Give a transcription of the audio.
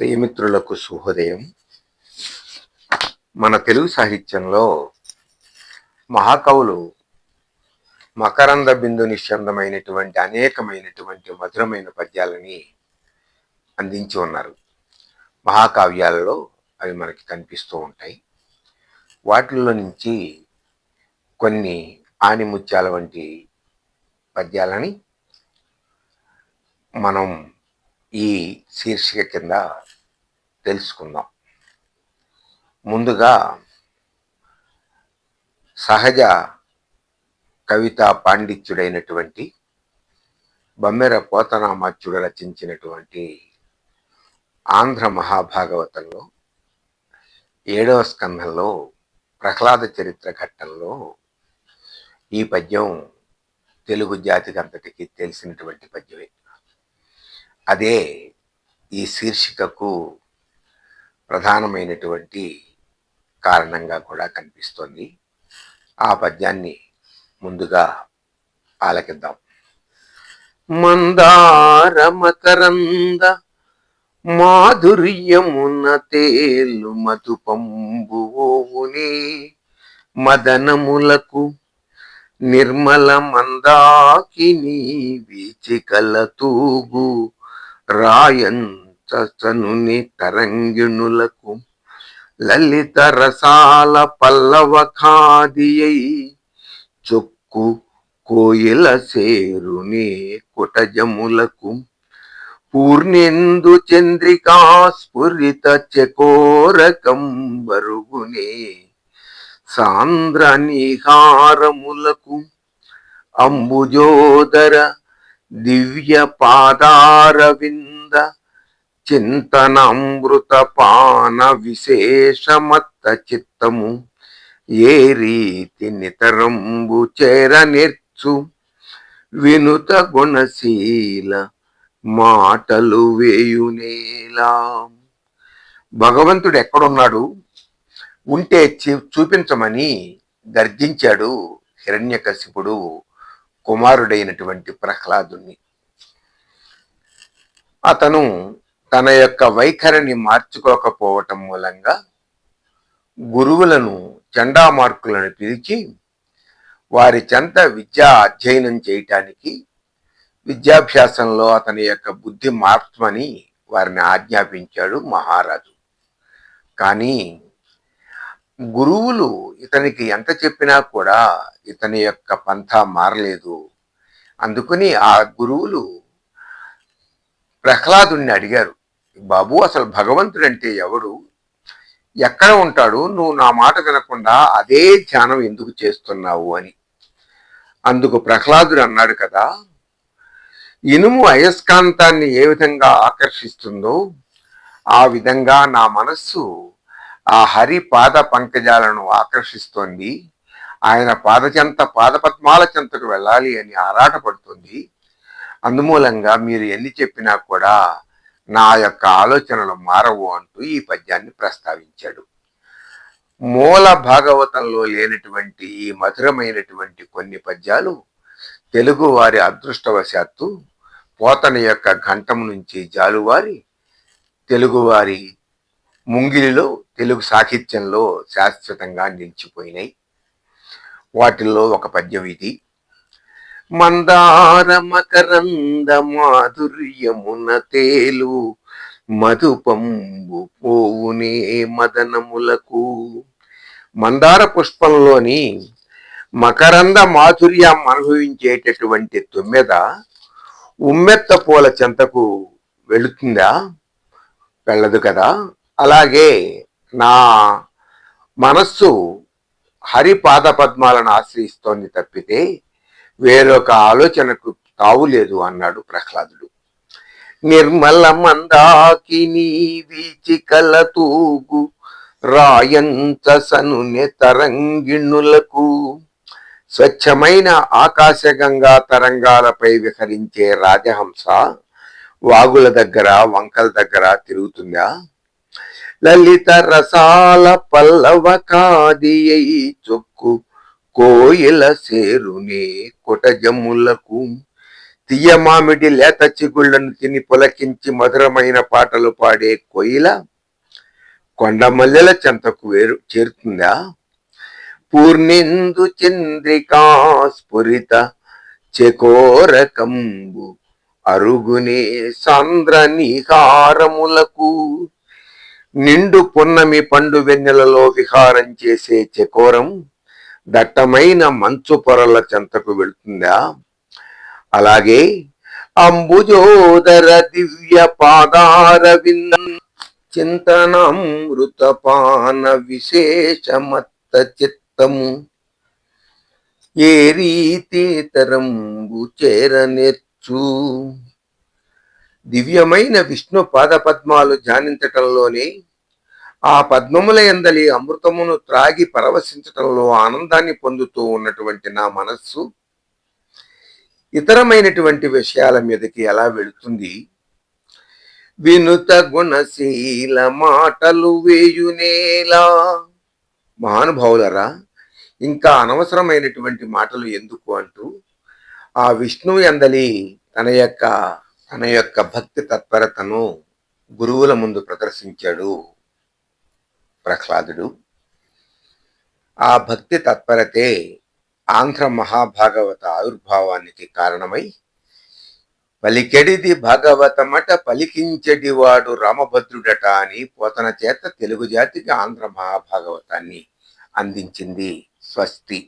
ప్రియమిత్రులకు శుభోదయం మన తెలుగు సాహిత్యంలో మహాకవులు మకరంద బిందు నిశ్చందమైనటువంటి అనేకమైనటువంటి మధురమైన పద్యాలని అందించి ఉన్నారు. మహాకావ్యాలలో అవి మనకి కనిపిస్తూ ఉంటాయి. వాటిల్లో నుంచి కొన్ని ఆనిముత్యాల వంటి పద్యాలని మనం ఈ శీర్షిక కింద తెలుసుకుందాం. ముందుగా సహజ కవితా పాండిత్యుడైనటువంటి బమ్మెర పోతనామాచ్యుడు రచించినటువంటి ఆంధ్ర మహాభాగవతంలో ఏడవ స్కంధంలో ప్రహ్లాద చరిత్ర ఘట్టంలో ఈ పద్యం తెలుగు జాతికి అంతటికి తెలిసినటువంటి పద్యమే. అదే ఈ శీర్షికకు ప్రధానమైనటువంటి కారణంగా కూడా కనిపిస్తోంది. ఆ పద్యాన్ని ముందుగా ఆలకిద్దాం. మందార మకరంద మాధుర్యమున తేలు మధుపంబువుని మదనములకు నిర్మల మందాకిని వీచికల తూగు రాయంత రాయంచనుని తరంగిణులకు లలిత రసాల పల్లవ ఖాదియై చొక్కు కోయిల సేరుని కుటజములకు పూర్ణెందు చంద్రికా స్ఫురిత చకోరకం బరుగునే సాంద్ర నిహారములకు అంబుజోదర దివ్య పాదారవింద చింతనామృత పాన విశేషమత్త చిత్తము ఏ రీతి నితరంబు చేరనిర్చు వినుత గుణశీల మాటలు వేయునేలా భగవంతుడు ఎక్కడున్నాడు? ఉంటే చూపించమని గర్జించాడు హిరణ్యకశిపుడు. కుమారుడైనటువంటి ప్రహ్లాదుని అతను తన యొక్క వైఖరిని మార్చుకోకపోవటం మూలంగా గురువులను చండామార్కులను పిలిచి వారి చెంత విద్యా అధ్యయనం చేయటానికి విద్యాభ్యాసంలో అతని యొక్క బుద్ధి మార్చమని వారిని ఆజ్ఞాపించాడు మహారాజు. కానీ గురువులు ఇతనికి ఎంత చెప్పినా కూడా ఇతని యొక్క పంథ మారలేదు. అందుకని ఆ గురువులు ప్రహ్లాదుని అడిగారు బాబు అసలు భగవంతుడు అంటే ఎవడు? ఎక్కడ ఉంటాడు? నువ్వు నా మాట వినకుండా అదే ధ్యానం ఎందుకు చేస్తున్నావు? అని. అందుకు ప్రహ్లాదుడు అన్నాడు కదా ఇనుము అయస్కాంతాన్ని ఏ విధంగా ఆకర్షిస్తుందో ఆ విధంగా నా మనస్సు ఆ హరి పాద పంకజాలను ఆకర్షిస్తోంది. ఆయన పాదచెంత పాదపద్మాల చెంతకు వెళ్ళాలి అని ఆరాటపడుతుంది అందుమూలంగా మీరు ఎన్ని చెప్పినా కూడా నా యొక్క ఆలోచనలు మారవు అంటూ ఈ పద్యాన్ని ప్రస్తావించాడు. మూల భాగవతంలో లేనటువంటి ఈ మధురమైనటువంటి కొన్ని పద్యాలు తెలుగు వారి అదృష్టవశాత్తు పోతన యొక్క ఘంటం నుంచి జాలువారి తెలుగువారి ముంగిలిలో తెలుగు సాహిత్యంలో శాశ్వతంగా నిలిచిపోయినాయి. వాటిల్లో ఒక పద్యం ఇది. మందార మకరంద మాధుర్యమున తేలు మధుపంబు పోవునే మదనములకు. మందార పుష్పంలోని మకరంద మాధుర్యం అనుభవించేటటువంటి తుమ్మెద ఉమ్మెత్త పూల చెంతకు వెళుతుందా? వెళ్ళదు కదా. అలాగే నా మనస్సు హరిపాద పద్మాలను ఆశ్రయిస్తోంది తప్పితే వేరొక ఆలోచనకు తావులేదు అన్నాడు ప్రహ్లాదుడు. నిర్మల మందాకిని వీచికల తూగు రాయంత తరంగిణులకు స్వచ్ఛమైన ఆకాశగంగా తరంగాలపై విహరించే రాజహంస వాగుల దగ్గర వంకల దగ్గర తిరుగుతుందా? లలిత రసాల పల్లవ కాదియై చొక్కు కోయిల సేరునే కొటజములకు. తీయ మామిడి లేత చిగుళ్ళను తిని పులకించి మధురమైన పాటలు పాడే కోయిల కొండమల్లెల చెంతకు వేరు చేరుతుందా? పూర్ణిందు చంద్రికా స్ఫురిత చెకోరకంబు అరుగునే సాంద్ర నిహారములకు. నిండు పున్నమి పండు వెన్నెలలో విహారం చేసే చకోరం దట్టమైన మంచు పొరల చెంతకు వెళుతుందా? అలాగే అంబుజోదర దివ్య పాదారవింద చింతనామృతపాన విశేషమత్త చిత్తము. ఏ రీతి తరంబు చేరనేర్చు. దివ్యమైన విష్ణు పాదపద్మాలు జానించటంలోని ఆ పద్మముల ఎందలి అమృతమును త్రాగి పరవశించటంలో ఆనందాన్ని పొందుతూ ఉన్నటువంటి నా మనస్సు ఇతరమైనటువంటి విషయాల మీదకి ఎలా వెళుతుంది? వినుత గుణశీల మాటలు వేయునేలా మహానుభావులరా ఇంకా అనవసరమైనటువంటి మాటలు ఎందుకు అంటూ ఆ విష్ణువు ఎందలి తన యొక్క తన యొక్క భక్తి తత్పరతను గురువుల ముందు ప్రదర్శించాడు ప్రహ్లాదుడు. ఆ భక్తి తత్పరతే ఆంధ్ర మహాభాగవత ఆవిర్భావానికి కారణమై పలికెడిది భాగవతమట పలికించెడివాడు రామభద్రుడట అని పోతన చేత తెలుగు జాతికి ఆంధ్ర మహాభాగవతాన్ని అందించింది స్వస్తి.